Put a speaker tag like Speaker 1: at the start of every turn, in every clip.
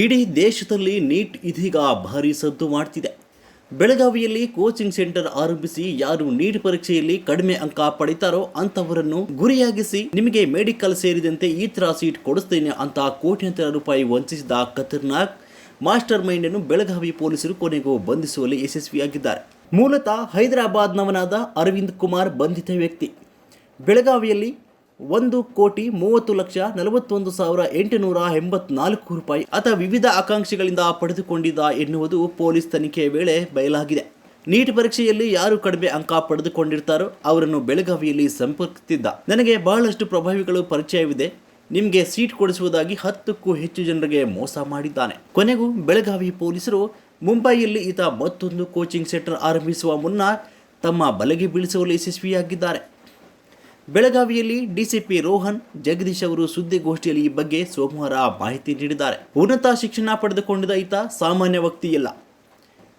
Speaker 1: ಇಡೀ ದೇಶದಲ್ಲಿ ನೀಟ್ ಇದೀಗ ಭಾರಿ ಸದ್ದು ಮಾಡ್ತಿದೆ. ಬೆಳಗಾವಿಯಲ್ಲಿ ಕೋಚಿಂಗ್ ಸೆಂಟರ್ ಆರಂಭಿಸಿ ಯಾರು ನೀಟ್ ಪರೀಕ್ಷೆಯಲ್ಲಿ ಕಡಿಮೆ ಅಂಕ ಪಡಿತಾರೋ ಅಂತವರನ್ನು ಗುರಿಯಾಗಿಸಿ ನಿಮಗೆ ಮೆಡಿಕಲ್ ಸೇರಿದಂತೆ ಈ ಥರ ಸೀಟ್ ಕೊಡಿಸ್ತೇನೆ ಅಂತ ಕೋಟ್ಯಂತರ ರೂಪಾಯಿ ವಂಚಿಸಿದ ಖತರ್ನಾಕ್, ಮಾಸ್ಟರ್ ಮೈಂಡ್ ಅನ್ನು ಬೆಳಗಾವಿ ಪೊಲೀಸರು ಕೊನೆಗೂ ಬಂಧಿಸುವಲ್ಲಿ ಯಶಸ್ವಿಯಾಗಿದ್ದಾರೆ. ಮೂಲತಃ ಹೈದರಾಬಾದ್ನವನಾದ ಅರವಿಂದ್ ಕುಮಾರ್ ಬಂಧಿತ ವ್ಯಕ್ತಿ. ಬೆಳಗಾವಿಯಲ್ಲಿ ಒಂದು ಕೋಟಿ ಮೂವತ್ತು ಲಕ್ಷ ನಲವತ್ತೊಂದು ಸಾವಿರ ಎಂಟುನೂರ ಎಂಬತ್ನಾಲ್ಕು ರೂಪಾಯಿ. ಆತ ವಿವಿಧ ಆಕಾಂಕ್ಷೆಗಳಿಂದ ಪಡೆದುಕೊಂಡಿದ್ದ ಎನ್ನುವುದು ಪೊಲೀಸ್ ತನಿಖೆಯ ವೇಳೆ ಬಯಲಾಗಿದೆ. ನೀಟ್ ಪರೀಕ್ಷೆಯಲ್ಲಿ ಯಾರು ಕಡಿಮೆ ಅಂಕ ಪಡೆದುಕೊಂಡಿರ್ತಾರೋ ಅವರನ್ನು ಬೆಳಗಾವಿಯಲ್ಲಿ ಸಂಪರ್ಕಿಸುತ್ತಿದ್ದ ನನಗೆ ಬಹಳಷ್ಟು ಪ್ರಭಾವಿಗಳು ಪರಿಚಯವಿದೆ. ನಿಮಗೆ ಸೀಟ್ ಕೊಡಿಸುವುದಾಗಿ ಹತ್ತಕ್ಕೂ ಹೆಚ್ಚು ಜನರಿಗೆ ಮೋಸ ಮಾಡಿದ್ದಾನೆ. ಕೊನೆಗೂ ಬೆಳಗಾವಿ ಪೊಲೀಸರು ಮುಂಬೈಯಲ್ಲಿ ಈತ ಮತ್ತೊಂದು ಕೋಚಿಂಗ್ ಸೆಂಟರ್ ಆರಂಭಿಸುವ ಮುನ್ನ ತಮ್ಮ ಬಲೆಗೆ ಬೀಳಿಸುವಲ್ಲಿ ಯಶಸ್ವಿಯಾಗಿದ್ದಾರೆ. ಬೆಳಗಾವಿಯಲ್ಲಿ ಡಿಸಿಪಿ ರೋಹನ್, ಜಗದೀಶ್ ಅವರು ಸುದ್ದಿಗೋಷ್ಠಿಯಲ್ಲಿ ಈ ಬಗ್ಗೆ ಸೋಮವಾರ ಮಾಹಿತಿ ನೀಡಿದ್ದಾರೆ. ಉನ್ನತ ಶಿಕ್ಷಣ ಪಡೆದುಕೊಂಡಿದ್ದ ಈತ ಸಾಮಾನ್ಯ ವ್ಯಕ್ತಿಯಲ್ಲ.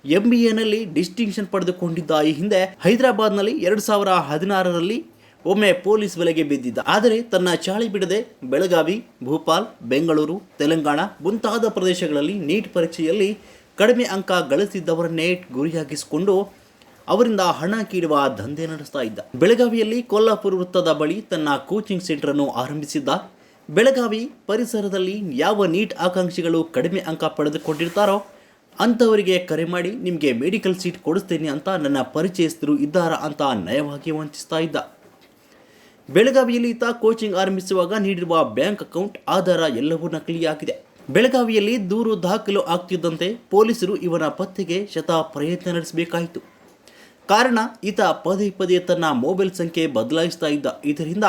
Speaker 1: ಎಂಬಿಎನಲ್ಲಿ ಡಿಸ್ಟಿಂಕ್ಷನ್ ಪಡೆದುಕೊಂಡಿದ್ದ ಈ ಹಿಂದೆ ಹೈದರಾಬಾದ್ನಲ್ಲಿ ಎರಡು ಸಾವಿರ ಹದಿನಾರರಲ್ಲಿ ಒಮ್ಮೆ ಪೊಲೀಸ್ ಬೆಲೆಗೆ ಬಿದ್ದಿದ್ದ. ಆದರೆ ತನ್ನ ಚಾಳಿ ಬಿಡದೆ ಬೆಳಗಾವಿ, ಭೂಪಾಲ್, ಬೆಂಗಳೂರು, ತೆಲಂಗಾಣ ಮುಂತಾದ ಪ್ರದೇಶಗಳಲ್ಲಿ ನೀಟ್ ಪರೀಕ್ಷೆಯಲ್ಲಿ ಕಡಿಮೆ ಅಂಕ ಗಳಿಸಿದ್ದವರನ್ನೇ ಗುರಿಯಾಗಿಸಿಕೊಂಡು ಅವರಿಂದ ಹಣ ಕೀಡುವ ದಂಧೆ ನಡೆಸ್ತಾ ಇದ್ದ. ಬೆಳಗಾವಿಯಲ್ಲಿ ಕೊಲ್ಲಾಪುರ ವೃತ್ತದ ಬಳಿ ತನ್ನ ಕೋಚಿಂಗ್ ಸೆಂಟರ್ ಅನ್ನು ಆರಂಭಿಸಿದ್ದ. ಬೆಳಗಾವಿ ಪರಿಸರದಲ್ಲಿ ಯಾವ ನೀಟ್ ಆಕಾಂಕ್ಷಿಗಳು ಕಡಿಮೆ ಅಂಕ ಪಡೆದುಕೊಂಡಿರ್ತಾರೋ ಅಂಥವರಿಗೆ ಕರೆ ಮಾಡಿ ನಿಮಗೆ ಮೆಡಿಕಲ್ ಸೀಟ್ ಕೊಡಿಸ್ತೇನೆ ಅಂತ ನನ್ನ ಪರಿಚಯಸ್ಥರು ಇದ್ದಾರಾ ಅಂತ ನಯವಾಗಿ ವಂಚಿಸ್ತಾ ಇದ್ದ. ಬೆಳಗಾವಿಯಲ್ಲಿ ಈತ ಕೋಚಿಂಗ್ ಆರಂಭಿಸುವಾಗ ನೀಡಿರುವ ಬ್ಯಾಂಕ್ ಅಕೌಂಟ್ ಆಧಾರ ಎಲ್ಲವೂ ನಕಲಿಯಾಗಿದೆ. ಬೆಳಗಾವಿಯಲ್ಲಿ ದೂರು ದಾಖಲು ಆಗ್ತಿದ್ದಂತೆ ಪೊಲೀಸರು ಇವನ ಪತ್ತೆಗೆ ಶತ ಪ್ರಯತ್ನ ನಡೆಸಬೇಕಾಯಿತು. ಕಾರಣ, ಈತ ಪದೇ ಪದೇ ತನ್ನ ಮೊಬೈಲ್ ಸಂಖ್ಯೆ ಬದಲಾಯಿಸ್ತಾ ಇದ್ದ. ಇದರಿಂದ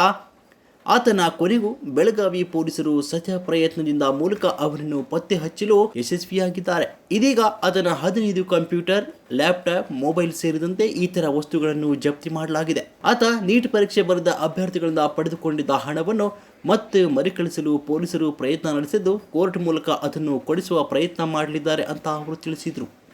Speaker 1: ಆತನ ಕೊನೆಗೂ ಬೆಳಗಾವಿ ಪೊಲೀಸರು ಸತ್ಯ ಪ್ರಯತ್ನದಿಂದ ಮೂಲಕ ಅವರನ್ನು ಪತ್ತೆ ಹಚ್ಚಲು ಯಶಸ್ವಿಯಾಗಿದ್ದಾರೆ. ಇದೀಗ ಆತನ ಹದಿನೈದು ಕಂಪ್ಯೂಟರ್, ಲ್ಯಾಪ್ಟಾಪ್, ಮೊಬೈಲ್ ಸೇರಿದಂತೆ ಇತರ ವಸ್ತುಗಳನ್ನು ಜಪ್ತಿ ಮಾಡಲಾಗಿದೆ. ಆತ ನೀಟ್ ಪರೀಕ್ಷೆ ಬರೆದ ಅಭ್ಯರ್ಥಿಗಳಿಂದ ಪಡೆದುಕೊಂಡಿದ್ದ ಹಣವನ್ನು ಮತ್ತೆ ಮರುಕಳಿಸಲು ಪೊಲೀಸರು ಪ್ರಯತ್ನ ನಡೆಸಿದ್ದು, ಕೋರ್ಟ್ ಮೂಲಕ ಅದನ್ನು ಕೊಡಿಸುವ ಪ್ರಯತ್ನ ಮಾಡಲಿದ್ದಾರೆ ಅಂತ ಅವರು ತಿಳಿಸಿದರು.